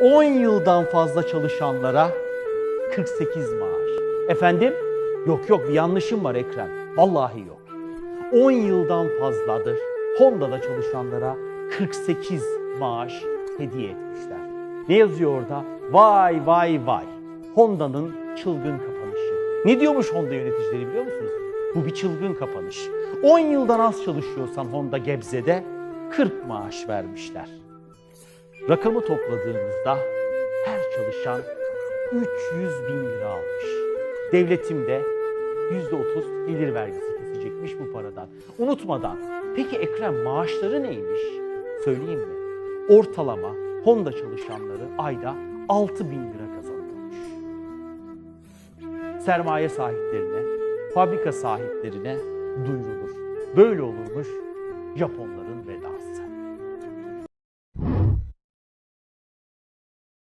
10 yıldan fazla çalışanlara 48 maaş. Efendim? Yok yok bir yanlışım var Ekrem. Vallahi yok. 10 yıldan fazladır Honda'da çalışanlara 48 maaş hediye etmişler. Ne yazıyor orada? Vay vay vay. Honda'nın çılgın kapanışı. Ne diyormuş Honda yöneticileri biliyor musunuz? Bu bir çılgın kapanış. 10 yıldan az çalışıyorsan Honda Gebze'de 40 maaş vermişler. Rakamı topladığımızda her çalışan 300 bin lira almış. Devletim de %30 gelir vergisi kesecekmiş bu paradan. Unutmadan peki Ekrem maaşları neymiş? Söyleyeyim mi? Ortalama Honda çalışanları ayda 6 bin lira kazanıyormuş. Sermaye sahiplerine, fabrika sahiplerine duyurulur. Böyle olurmuş Japonların